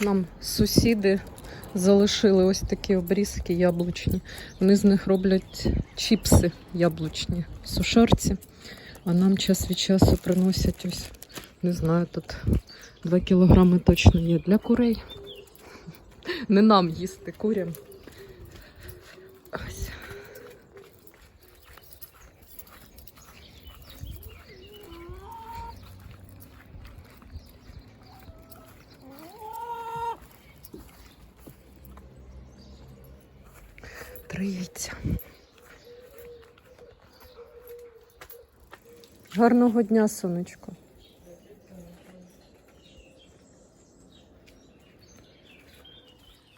Нам сусіди залишили ось такі обрізки яблучні. Вони з них роблять чіпси яблучні в сушарці. А нам час від часу приносять ось, не знаю, тут 2 кілограми точно є для курей. Не нам їсти курям. Гарного дня, сонечко.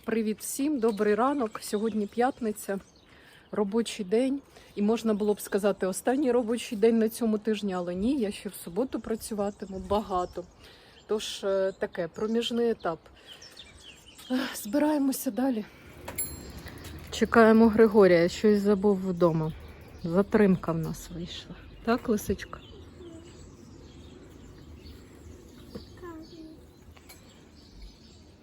Привіт всім, добрий ранок. Сьогодні п'ятниця, робочий день. І можна було б сказати останній робочий день на цьому тижні, але ні, я ще в суботу працюватиму багато. Тож е, таке проміжний етап. Збираємося далі. Чекаємо Григорія, щось забув вдома. Затримка в нас вийшла. Так, лисичка?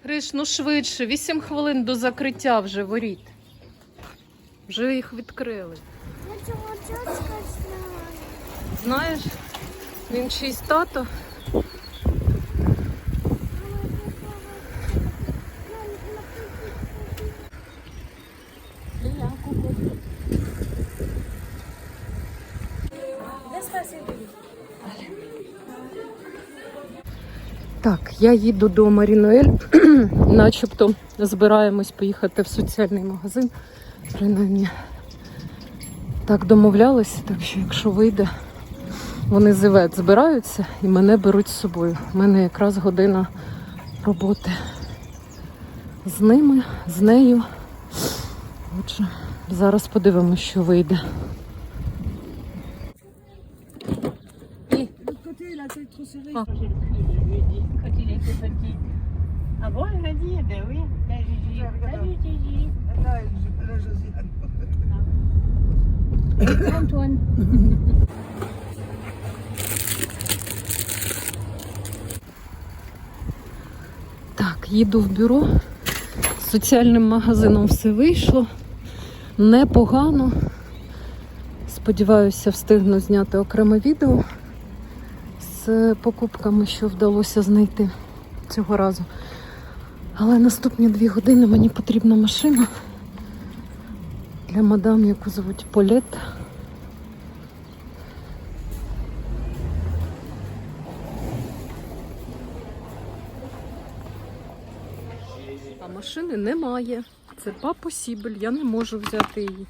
Гриш, ну швидше, 8 хвилин до закриття вже воріт. Вже їх відкрили. Я цього дядька знаю. Знаєш, він чийсь тато. Так, я їду до Марінуель, начебто збираємось поїхати в соціальний магазин. Принаймні так домовлялися, так що якщо вийде, вони з Івет збираються і мене беруть з собою. У мене якраз година роботи з ними, з нею. Отже, зараз подивимося, що вийде. І Ah bon, elle m'a dit, eh ben oui, la Gigi. Salut Gigi. Là, je- là, Josiane. Antoine. Так, їду в бюро. З соціальним магазином все вийшло. Непогано. Сподіваюся, встигну зняти окреме відео з покупками, що вдалося знайти цього разу. Але наступні дві години мені потрібна машина для мадам, яку звуть Полет. А машини немає. Це папосібель, я не можу взяти її.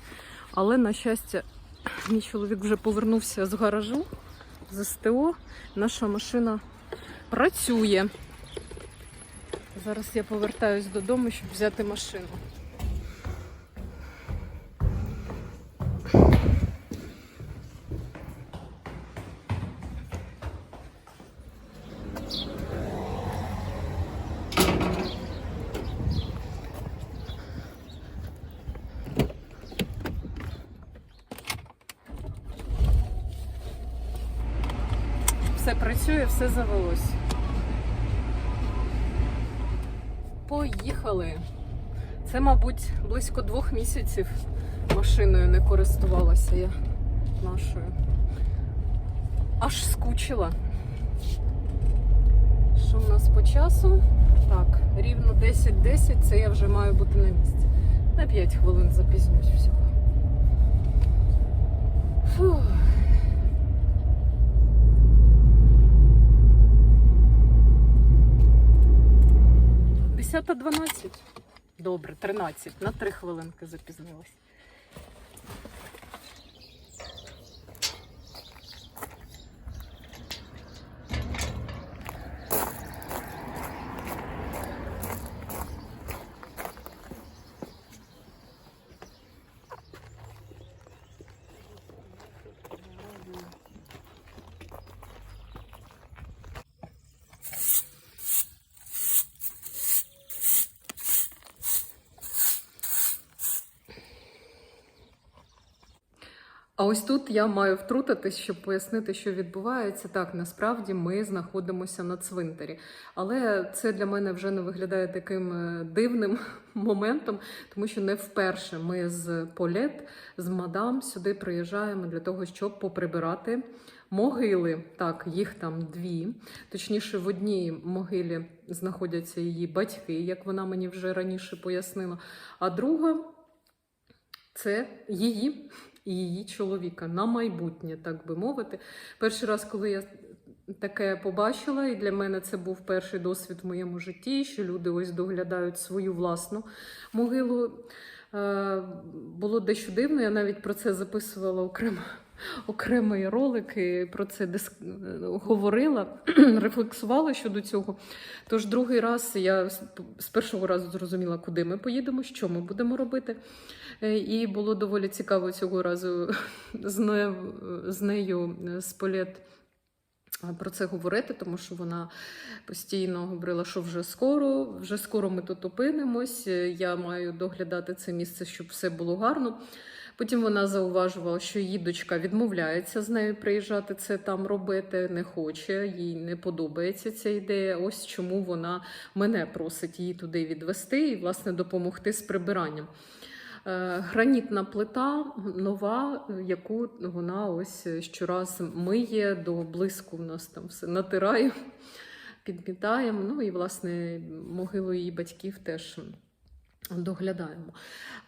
Але, на щастя, мій чоловік вже повернувся з гаражу, з СТО. Наша машина працює. Зараз я повертаюсь додому, щоб взяти машину. Все працює, все завелось. Поїхали. Це, мабуть, близько двох місяців машиною не користувалася я нашою. Аж скучила. Що в нас по часу? Так, рівно 10-10, це я вже маю бути на місці. На 5 хвилин запізнюсь всього. 13. Добре, 13. На 3 хвилинки запізнилась. А ось тут я маю втрутитись, щоб пояснити, що відбувається. Так, насправді ми знаходимося на цвинтарі. Але це для мене вже не виглядає таким е, дивним моментом, тому що не вперше ми з Полет, з мадам сюди приїжджаємо для того, щоб поприбирати могили. Так, їх там дві. Точніше, в одній могилі знаходяться її батьки, як вона мені вже раніше пояснила. А друга це її і її чоловіка на майбутнє, так би мовити. Перший раз, коли я таке побачила, і для мене це був перший досвід в моєму житті, що люди ось доглядають свою власну могилу. Е, Було дещо дивно, я навіть про це записувала окремо. Окремий ролик і про це диск... говорила, рефлексувала щодо цього. Тож другий раз я з- першого разу зрозуміла, куди ми поїдемо, що ми будемо робити. Е, І було доволі цікаво цього разу з нею, з нею е, з Полет е, про це говорити, тому що вона постійно говорила, що вже скоро, вже скоро ми тут опинимось. Я маю доглядати це місце, щоб все було гарно. Потім вона зауважувала, що її дочка відмовляється з нею приїжджати це там робити, не хоче, їй не подобається ця ідея. Ось чому вона мене просить її туди відвести і, власне, допомогти з прибиранням. Е, Гранітна плита нова, яку вона ось щораз миє до блиску. В нас там все натирає, підмітаємо. Ну і власне могилу її батьків теж доглядаємо.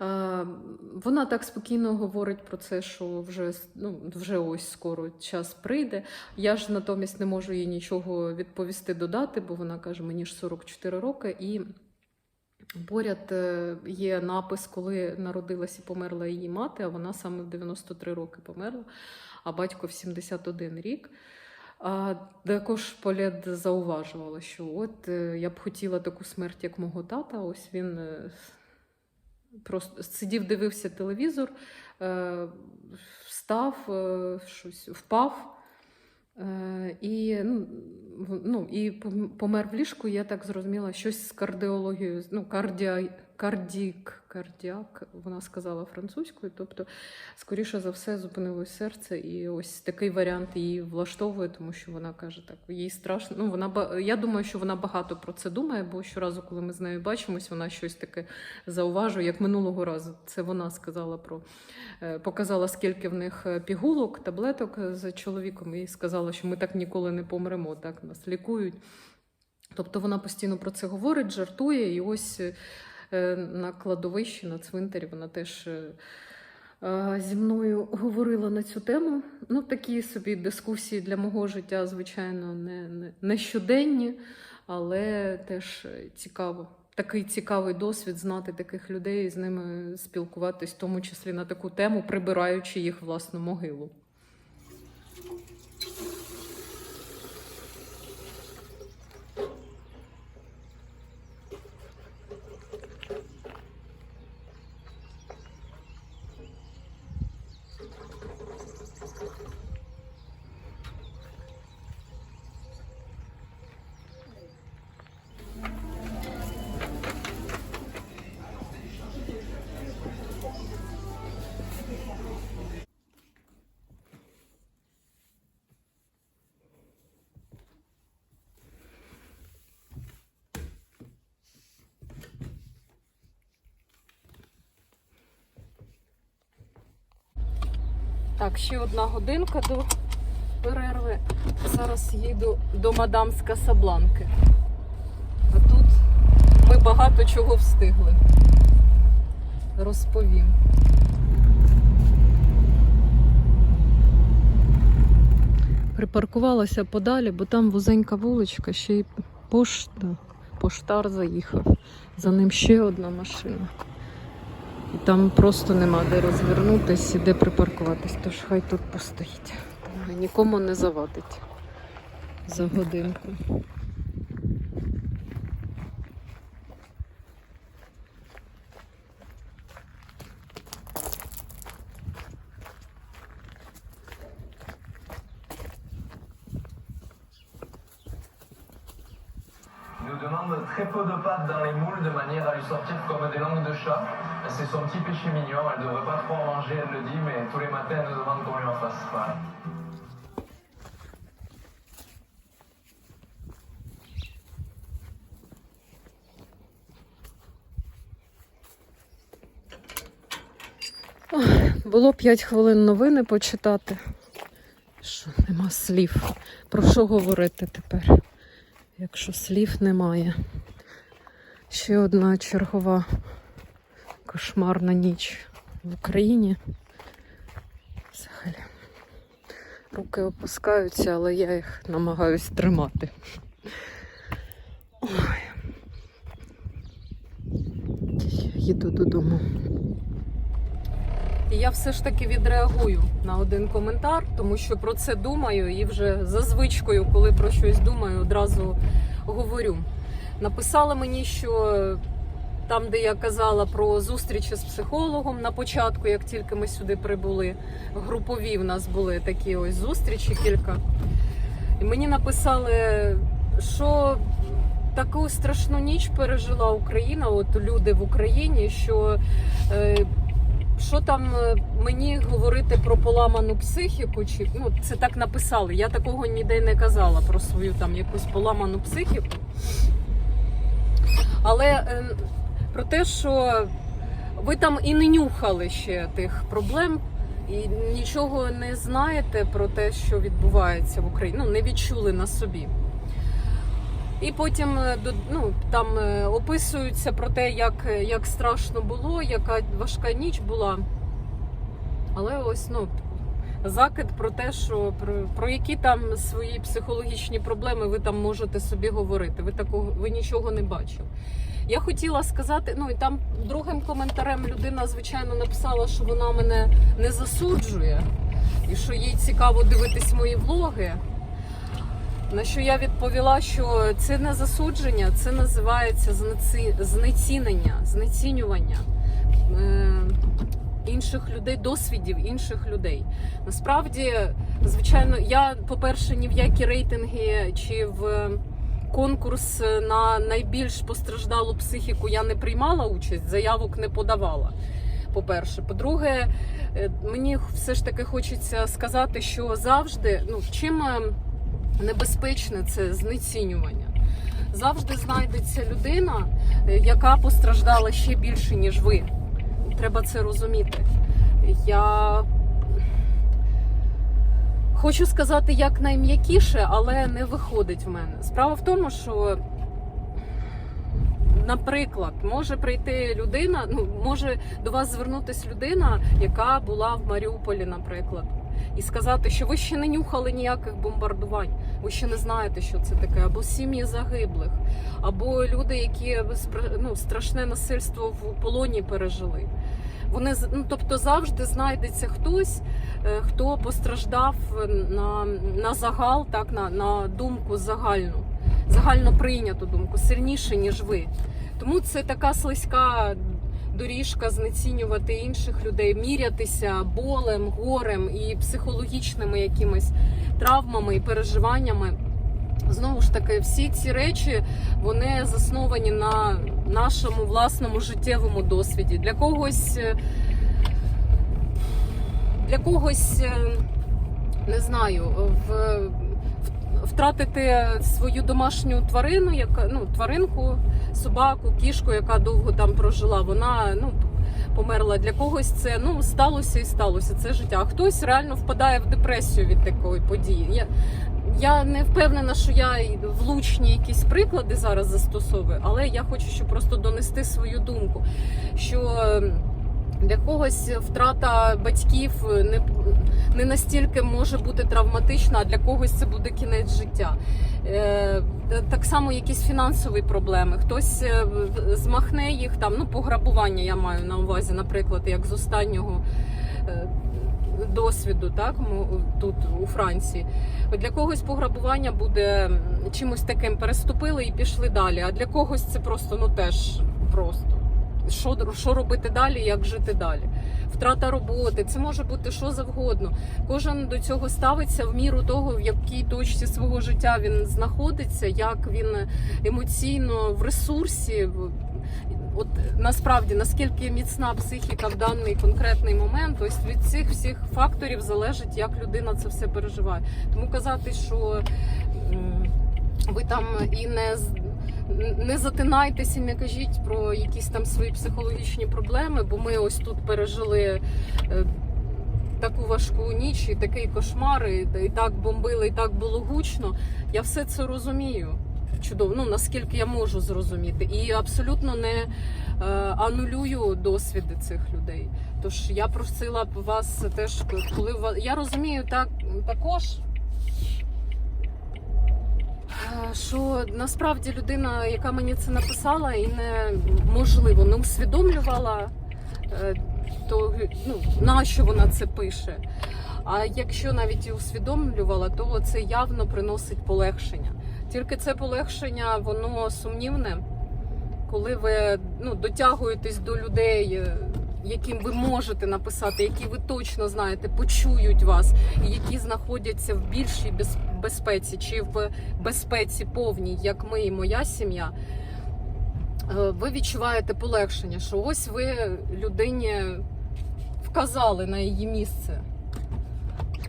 Е, Вона так спокійно говорить про це, що вже, ну, вже ось скоро час прийде. Я ж натомість не можу їй нічого відповісти додати, бо вона каже, мені ж 44 роки і. Поряд е, є напис, коли народилась і померла її мати, а вона саме в 93 роки померла, а батько в 71 рік. А також Полет зауважувала, що от е, я б хотіла таку смерть, як мого тата. Ось він е, просто сидів, дивився телевізор, е, встав, щось впав. І, ну, ну, і пом- помер в ліжку, я так зрозуміла, щось з кардіологією, ну, кардіа, кардік, кардіак, вона сказала французькою. Тобто, скоріше за все, зупинилось серце, і ось такий варіант її влаштовує, тому що вона каже, так, їй страшно. Ну, вона, я думаю, що вона багато про це думає, бо щоразу, коли ми з нею бачимось, вона щось таке зауважує, як минулого разу. Це вона сказала про е, показала, скільки в них е, пігулок, таблеток з чоловіком, і сказала, що ми так ніколи не помремо, так нас лікують. Тобто вона постійно про це говорить, жартує, і ось е, на кладовищі, на цвинтарі вона теж. е, е, Зі мною говорила на цю тему. Ну, такі собі дискусії для мого життя, звичайно, не, не, не щоденні, але теж цікаво. Такий цікавий досвід знати таких людей і з ними спілкуватись, в тому числі на таку тему, прибираючи їх власну могилу. Так, ще одна годинка до перерви. Зараз їду до мадам з Касабланки. А тут ми багато чого встигли. Розповім. Припаркувалася подалі, бо там вузенька вуличка, ще й пошта, поштар заїхав. За ним ще одна машина. І там просто нема де розвернутися і де припаркуватись, тож хай тут постоїть. Нікому не завадить за годинку. Sortir comme des langues de chat. C'est son petit péché mignon, elle devrait pas trop en manger, elle le dit, mais tous les matins elle nous demande qu'on lui en fasse. Voilà. Було 5 хвилин новини почитати. Що нема слів. Про що говорити тепер, якщо слів немає? Ще одна чергова кошмарна ніч в Україні. Взагалі. Руки опускаються, але я їх намагаюсь тримати. Ой. Їду додому. І я все ж таки відреагую на один коментар, тому що про це думаю і вже за звичкою, коли про щось думаю, одразу говорю. Написали мені, що там, де я казала про зустрічі з психологом на початку, як тільки ми сюди прибули, групові в нас були такі ось зустрічі кілька. І мені написали, що таку страшну ніч пережила Україна, от люди в Україні, що. Е, що там е, мені говорити про поламану психіку? Чи ну це так написали? Я такого ніде не казала про свою там якусь поламану психіку. Але е, про те, що ви там і не нюхали ще тих проблем, і нічого не знаєте про те, що відбувається в Україні. Ну не відчули на собі. І потім е, ну, там е, описуються про те, як, як страшно було, яка важка ніч була. Але ось ну, закид про те, що про, про які там свої психологічні проблеми ви там можете собі говорити. Ви такого ви нічого не бачили. Я хотіла сказати, ну і там другим коментарем людина, звичайно, написала, що вона мене не засуджує, і що їй цікаво дивитись мої влоги. На що я відповіла, що це не засудження, це називається знеці... знецінення, знецінювання е... інших людей, досвідів інших людей. Насправді, звичайно, я, по-перше, ні в які рейтинги чи в конкурс на найбільш постраждалу психіку я не приймала участь, заявок не подавала. По-перше, по-друге, е, мені все ж таки хочеться сказати, що завжди, ну чим. е, небезпечне це знецінювання. Завжди знайдеться людина, е, яка постраждала ще більше, ніж ви. Треба це розуміти. Я хочу сказати як найм'якіше, але не виходить в мене. Справа в тому, що, наприклад, може прийти людина, ну може до вас звернутися людина, яка була в Маріуполі, наприклад і сказати, що ви ще не нюхали ніяких бомбардувань, ви ще не знаєте, що це таке, або сім'ї загиблих, або люди, які ну, страшне насильство в полоні пережили. Вони ну, тобто завжди знайдеться хтось, е, хто постраждав на, на загал, так на, на думку загальну, загально прийняту думку, сильніше ніж ви. Тому це така слизька доріжка знецінювати інших людей, мірятися болем, горем і психологічними якимись травмами і переживаннями. Знову ж таки, всі ці речі вони засновані на нашому власному життєвому досвіді. Для когось е, для когось е, не знаю, в, в- втратити свою домашню тварину, яка ну тваринку, собаку, кішку, яка довго там прожила, вона ну. Померла для когось це ну сталося і сталося. Це життя. А хтось реально впадає в депресію від такої події. Я, я не впевнена, що я влучні якісь приклади зараз застосовую, але я хочу щоб просто донести свою думку, що ем, для когось втрата батьків не, не настільки може бути травматична, а для когось це буде кінець життя. Е, так само якісь фінансові проблеми. Хтось е, змахне їх там, ну пограбування я маю на увазі, наприклад, як з останнього. е, Досвіду, так тут у Франції для когось пограбування буде чимось таким переступили і пішли далі. А для когось це просто ну теж просто. Що, що робити далі, як жити далі. Втрата роботи, це може бути що завгодно. Кожен до цього ставиться в міру того, в якій точці свого життя він знаходиться, як він емоційно в ресурсі. От насправді наскільки міцна психіка в даний конкретний момент, ось від цих всіх факторів залежить, як людина це все переживає. Тому казати, що ви там і не не затинайтеся, не кажіть про якісь там свої психологічні проблеми, бо ми ось тут пережили. е, Таку важку ніч і такий кошмар, і, так бомбили, і так було гучно. Я все це розумію. Чудово, ну наскільки я можу зрозуміти, і абсолютно не е, анулюю досвіди цих людей. Тож я просила б вас теж, коли я розумію так також. Е, Що насправді людина, яка мені це написала, і не можливо не усвідомлювала, е, то ну, на що вона це пише. А якщо навіть і усвідомлювала, то це явно приносить полегшення. Тільки це полегшення, воно сумнівне, коли ви ну, дотягуєтесь до людей, е, яким ви можете написати, які ви точно знаєте, почують вас, і які знаходяться в більшій без- безпеці чи в безпеці повній, як ми і моя сім'я. е, Ви відчуваєте полегшення, що ось ви людині вказали на її місце,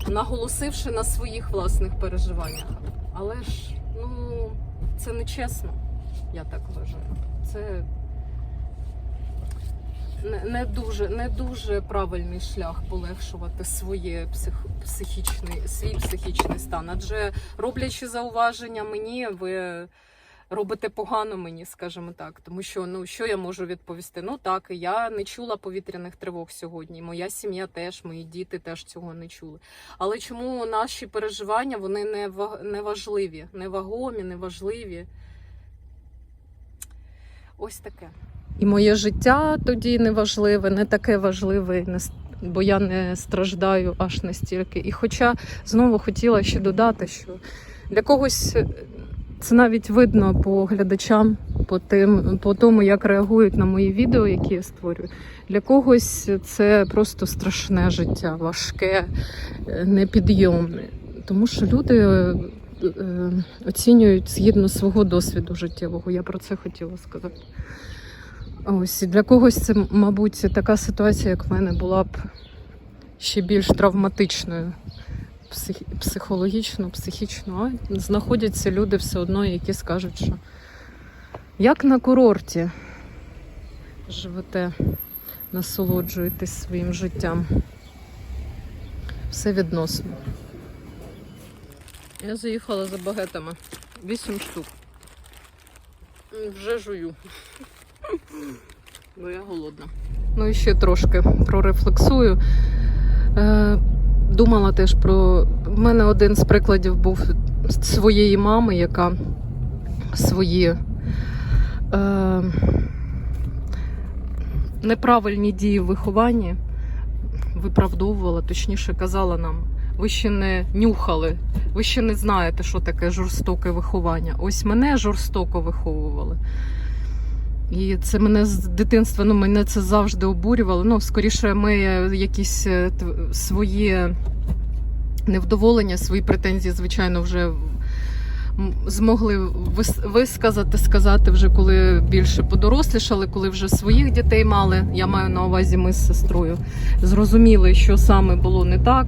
наголосивши на своїх власних переживаннях. Але ж ну це не чесно, я так вважаю. Це не, дуже не дуже правильний шлях полегшувати своє псих, психічний, свій психічний стан. Адже роблячи зауваження мені, ви робите погано мені, скажімо так. Тому що ну що я можу відповісти? Ну так, я не чула повітряних тривог сьогодні. Моя сім'я теж, мої діти теж цього не чули. Але чому наші переживання вони не не важливі, не вагомі? Ось таке. І моє життя тоді не важливе, не таке важливе, не бо я не страждаю аж настільки. І хоча знову хотіла ще додати, що для когось е, це навіть видно по глядачам, по тим, по тому, як реагують на мої відео, які я створюю. Для когось це просто страшне життя, важке, е, непідйомне. Тому що люди е, оцінюють згідно свого досвіду життєвого. Я про це хотіла сказати. Ось для когось це, мабуть, така ситуація, як в мене, була б ще більш травматичною псих... психологічно, психічно. А знаходяться люди все одно, які скажуть, що як на курорті живете, насолоджуєтесь своїм життям. Все відносно. Я заїхала за багетами. Вісім штук. Вже жую. Бо я голодна. Ну і ще трошки прорефлексую. Е, думала теж про. В мене один з прикладів був своєї мами, яка свої е, неправильні дії в вихованні виправдовувала, точніше казала нам. Ви ще не нюхали, ви ще не знаєте, що таке жорстоке виховання. Ось мене жорстоко виховували. І це мене з дитинства, ну мене це завжди обурювало. Ну, скоріше, ми якісь е, свої невдоволення, свої претензії, звичайно, вже змогли висказати, сказати вже коли більше подорослішали, коли вже своїх дітей мали. Я маю на увазі ми з сестрою. Зрозуміли, що саме було не так.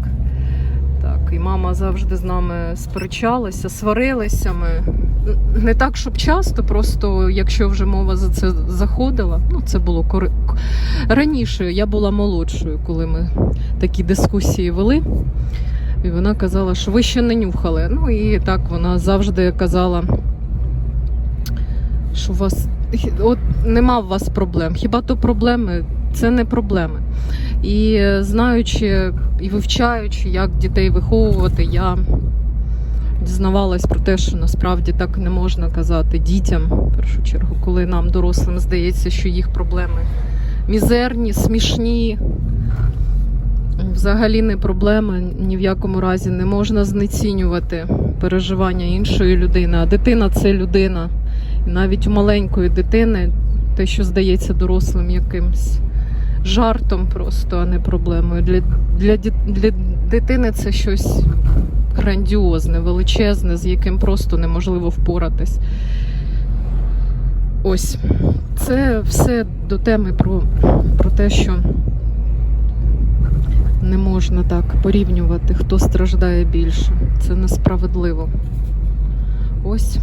І мама завжди з нами сперечалася, сварилися ми. Не так, щоб часто, просто якщо вже мова за це заходила, ну це було кори... раніше. Я була молодшою, коли ми такі дискусії вели. І вона казала, що ви ще не нюхали. Ну і так вона завжди казала, що у вас от нема у вас проблем. Хіба то проблеми? Це не проблеми. І е, знаючи і вивчаючи, як дітей виховувати, я дізнавалась про те, що насправді так не можна казати дітям, в першу чергу, коли нам, дорослим, здається, що їх проблеми мізерні, смішні. Взагалі не проблема, ні в якому разі не можна знецінювати переживання іншої людини. А дитина це людина. І навіть у маленької дитини те, що здається дорослим якимсь жартом просто, а не проблемою. Для, для, для дитини це щось грандіозне, величезне, з яким просто неможливо впоратись. Ось це все до теми про, про те, що не можна так порівнювати, хто страждає більше. Це несправедливо. Ось.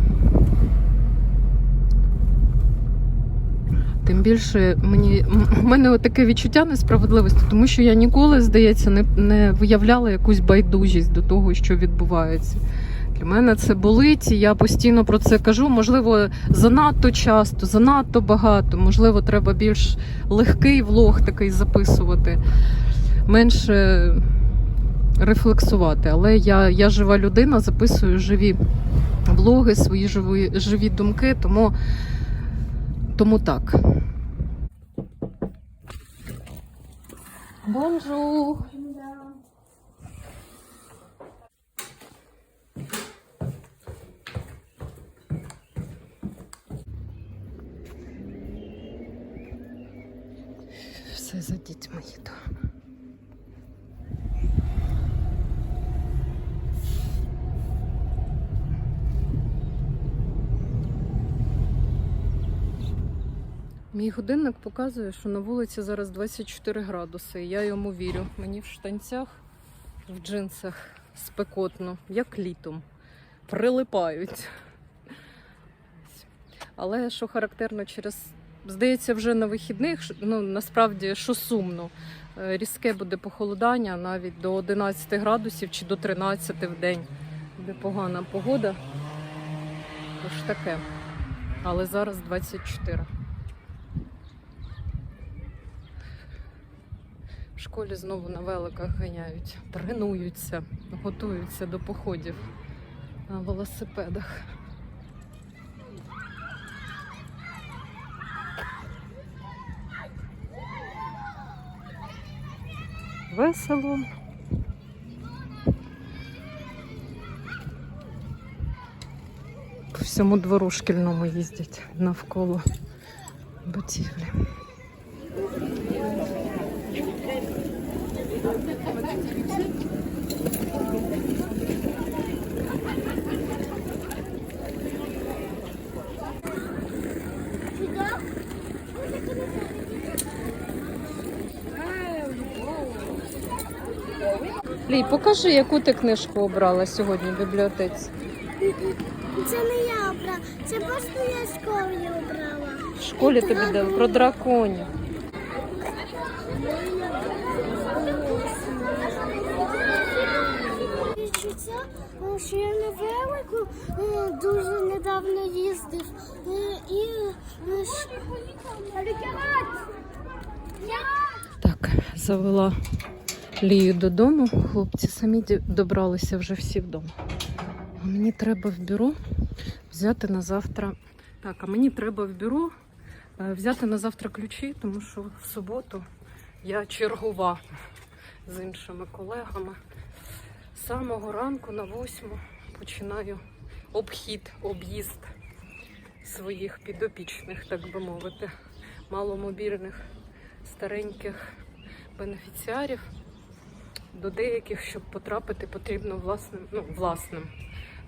Тим більше мені в мене таке відчуття несправедливості, тому що я ніколи, здається, не, не виявляла якусь байдужість до того, що відбувається. Для мене це болить, і я постійно про це кажу. Можливо, занадто часто, занадто багато. Можливо, треба більш легкий влог такий записувати, менше рефлексувати. Але я, я жива людина, записую живі влоги, свої живі, живі думки, тому, тому так. Бонжур! Все за дітьми їду. Мій годинник показує, що на вулиці зараз 24 градуси. Я йому вірю. Мені в штанцях, в джинсах спекотно, як літом. Прилипають. Але що характерно, через здається, вже на вихідних, ну насправді що сумно. е, Різке буде похолодання навіть до 11 градусів чи до 13 в день. Буде погана погода. Тож таке. Але зараз 24. В школі знову на великах ганяють, тренуються, готуються до походів на велосипедах. Весело. По всьому двору шкільному їздять навколо будівлі. Лій, покажи, яку ти книжку обрала сьогодні в бібліотеці. Це не я обрала, це просто я з школи обрала. В школі тобі дали про драконів. Відчуття, е, що я на велику е, дуже недавно їздив. Е, І Так, завела Лію додому. Хлопці самі добралися вже всі вдома. А мені треба в бюро взяти на завтра. Так, а мені треба в бюро е, взяти на завтра ключі, тому що в суботу я чергова з іншими колегами. З самого ранку на восьму починаю обхід, об'їзд своїх підопічних, так би мовити, маломобільних стареньких бенефіціарів. До деяких, щоб потрапити, потрібно власним, ну, власним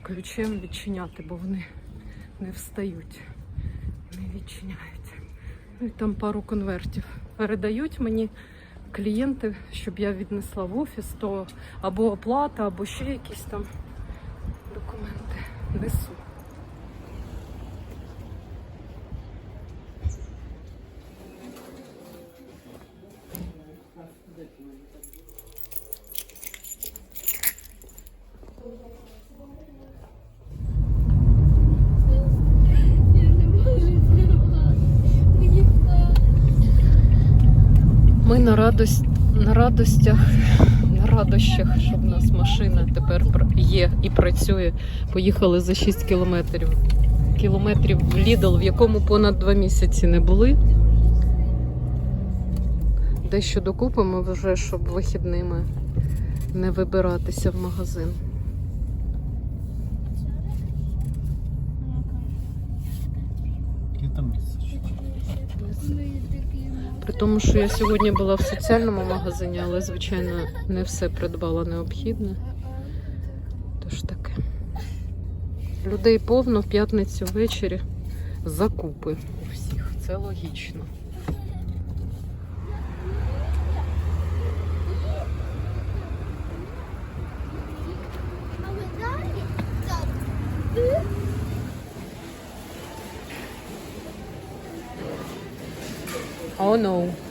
ключем відчиняти, бо вони не встають, не відчиняються. Ну і там пару конвертів передають мені клієнти, щоб я віднесла в офіс, то або оплата, або ще якісь там документи несу. На радость на радостях, на радощах, що в нас машина тепер є і працює. Поїхали за 6 кілометрів. Кілометрів в Лідл, в якому понад 2 місяці не були. Дещо докупимо вже, щоб вихідними не вибиратися в магазин. Яке там місце? При тому, що я сьогодні була в соціальному магазині, але, звичайно, не все придбала необхідне. Тож таке. Людей повно в п'ятницю ввечері. Закупи у всіх. Це логічно. Oh no.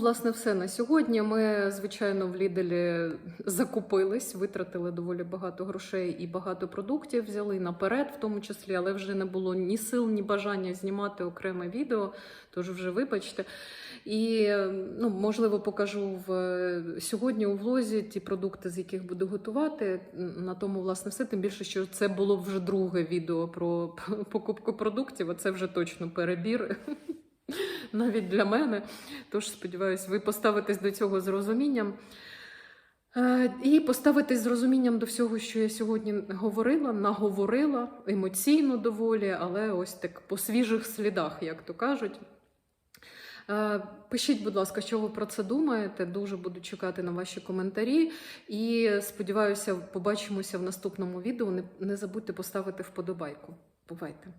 Власне, все на сьогодні. Ми, звичайно, в Ліделі закупились, витратили доволі багато грошей і багато продуктів взяли наперед, в тому числі, але вже не було ні сил, ні бажання знімати окреме відео. Тож вже вибачте. І ну, можливо, покажу в сьогодні у влозі ті продукти, з яких буду готувати. На тому, власне, все. Тим більше, що це було вже друге відео про покупку продуктів. а це вже точно перебір. Навіть для мене. Тож сподіваюся, ви поставитесь до цього з розумінням. Е, І поставитись з розумінням до всього, що я сьогодні говорила, наговорила емоційно доволі, але ось так по свіжих слідах, як то кажуть. Е, Пишіть, будь ласка, що ви про це думаєте. Дуже буду чекати на ваші коментарі. І сподіваюся, побачимося в наступному відео. Не, не забудьте поставити вподобайку. Бувайте!